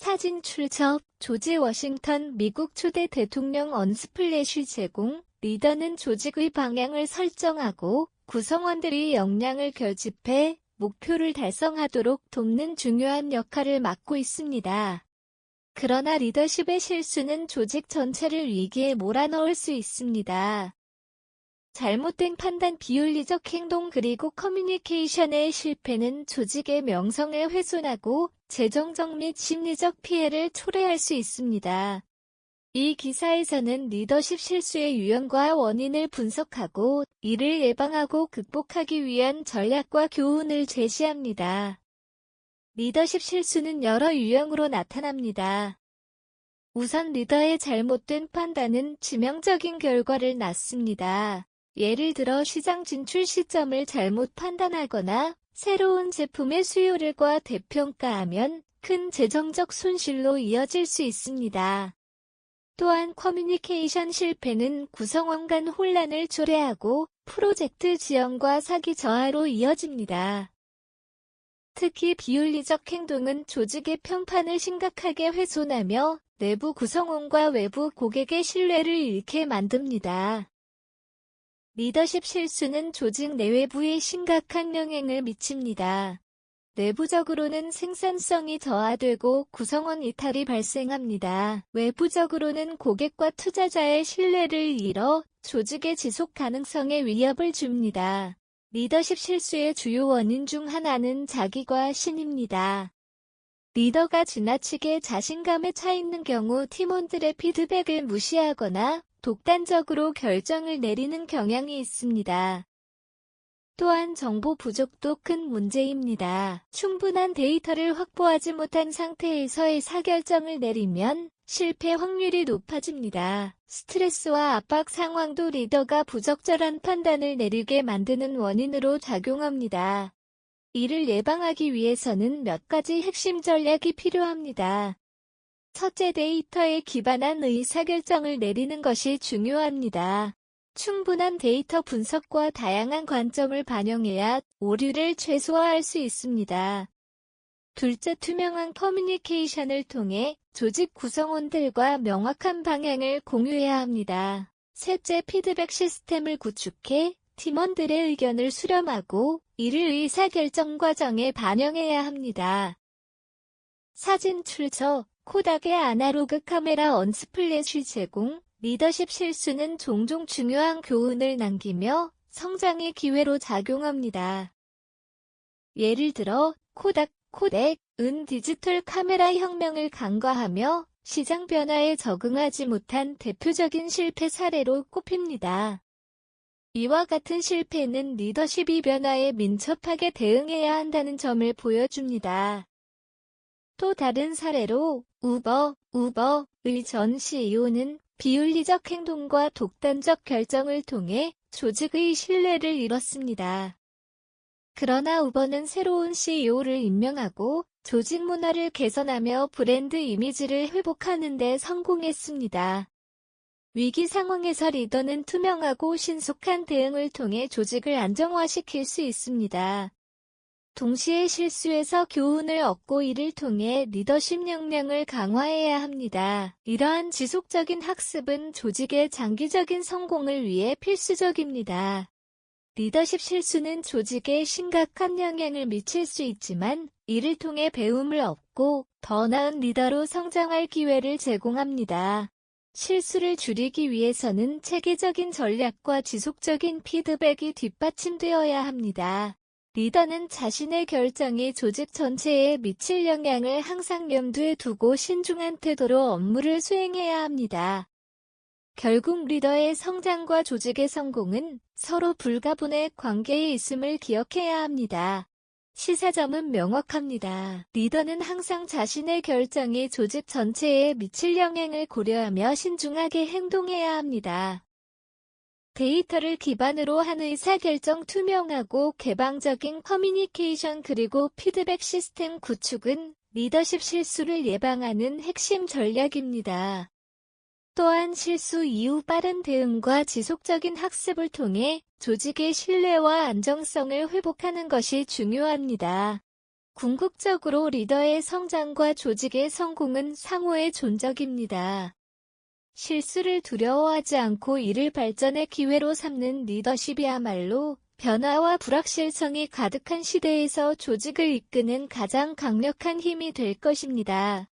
사진 출처 조지 워싱턴 미국 초대 대통령 언스플래시 제공 리더는 조직의 방향을 설정하고 구성원들이 역량을 결집해 목표를 달성하도록 돕는 중요한 역할을 맡고 있습니다. 그러나 리더십의 실수는 조직 전체를 위기에 몰아넣을 수 있습니다. 잘못된 판단, 비윤리적 행동 그리고 커뮤니케이션의 실패는 조직의 명성을 훼손하고 재정적 및 심리적 피해를 초래할 수 있습니다. 이 기사에서는 리더십 실수의 유형과 원인을 분석하고 이를 예방하고 극복하기 위한 전략과 교훈을 제시합니다. 리더십 실수는 여러 유형으로 나타납니다. 우선 리더의 잘못된 판단은 치명적인 결과를 낳습니다. 예를 들어 시장 진출 시점을 잘못 판단하거나 새로운 제품의 수요를 과 대평가하면 큰 재정적 손실로 이어질 수 있습니다. 또한 커뮤니케이션 실패는 구성원 간 혼란을 초래하고 프로젝트 지연과 사기 저하로 이어집니다. 특히 비윤리적 행동은 조직의 평판을 심각하게 훼손하며 내부 구성원과 외부 고객의 신뢰를 잃게 만듭니다. 리더십 실수는 조직 내외부에 심각한 영향을 미칩니다. 내부적으로는 생산성이 저하되고 구성원 이탈이 발생합니다. 외부적으로는 고객과 투자자의 신뢰를 잃어 조직의 지속 가능성에 위협을 줍니다. 리더십 실수의 주요 원인 중 하나는 자기과 신입니다. 리더가 지나치게 자신감에 차 있는 경우 팀원들의 피드백을 무시하거나 독단적으로 결정을 내리는 경향이 있습니다. 또한 정보 부족도 큰 문제입니다. 충분한 데이터를 확보하지 못한 상태에서 의 사결정을 내리면 실패 확률이 높아집니다. 스트레스와 압박 상황도 리더가 부적절한 판단을 내리게 만드는 원인으로 작용합니다. 이를 예방하기 위해서는 몇 가지 핵심 전략이 필요합니다. 첫째 데이터에 기반한 의사결정을 내리는 것이 중요합니다. 충분한 데이터 분석과 다양한 관점을 반영해야 오류를 최소화할 수 있습니다. 둘째, 투명한 커뮤니케이션을 통해 조직 구성원들과 명확한 방향을 공유해야 합니다. 셋째, 피드백 시스템을 구축해 팀원들의 의견을 수렴하고 이를 의사결정 과정에 반영해야 합니다. 사진 출처 코닥의 아날로그 카메라 언스플래시 제공 리더십 실수는 종종 중요한 교훈을 남기며 성장의 기회로 작용합니다. 예를 들어 코닥, 코덱은 디지털 카메라 혁명을 간과하며 시장 변화에 적응하지 못한 대표적인 실패 사례로 꼽힙니다. 이와 같은 실패는 리더십이 변화에 민첩하게 대응해야 한다는 점을 보여줍니다. 또 다른 사례로 우버, 우버의 전 CEO는 비윤리적 행동과 독단적 결정을 통해 조직의 신뢰를 잃었습니다. 그러나 우버는 새로운 CEO를 임명하고 조직 문화를 개선하며 브랜드 이미지를 회복하는 데 성공했습니다. 위기 상황에서 리더는 투명하고 신속한 대응을 통해 조직을 안정화시킬 수 있습니다. 동시에 실수에서 교훈을 얻고 이를 통해 리더십 역량을 강화해야 합니다. 이러한 지속적인 학습은 조직의 장기적인 성공을 위해 필수적입니다. 리더십 실수는 조직에 심각한 영향을 미칠 수 있지만 이를 통해 배움을 얻고 더 나은 리더로 성장할 기회를 제공합니다. 실수를 줄이기 위해서는 체계적인 전략과 지속적인 피드백이 뒷받침되어야 합니다. 리더는 자신의 결정이 조직 전체에 미칠 영향을 항상 염두에 두고 신중한 태도로 업무를 수행해야 합니다. 결국 리더의 성장과 조직의 성공은 서로 불가분의 관계에 있음을 기억해야 합니다. 시사점은 명확합니다. 리더는 항상 자신의 결정이 조직 전체에 미칠 영향을 고려하며 신중하게 행동해야 합니다. 데이터를 기반으로 한 의사결정 투명하고 개방적인 커뮤니케이션 그리고 피드백 시스템 구축은 리더십 실수를 예방하는 핵심 전략입니다. 또한 실수 이후 빠른 대응과 지속적인 학습을 통해 조직의 신뢰와 안정성을 회복하는 것이 중요합니다. 궁극적으로 리더의 성장과 조직의 성공은 상호의 존적입니다. 실수를 두려워하지 않고 이를 발전의 기회로 삼는 리더십이야말로 변화와 불확실성이 가득한 시대에서 조직을 이끄는 가장 강력한 힘이 될 것입니다.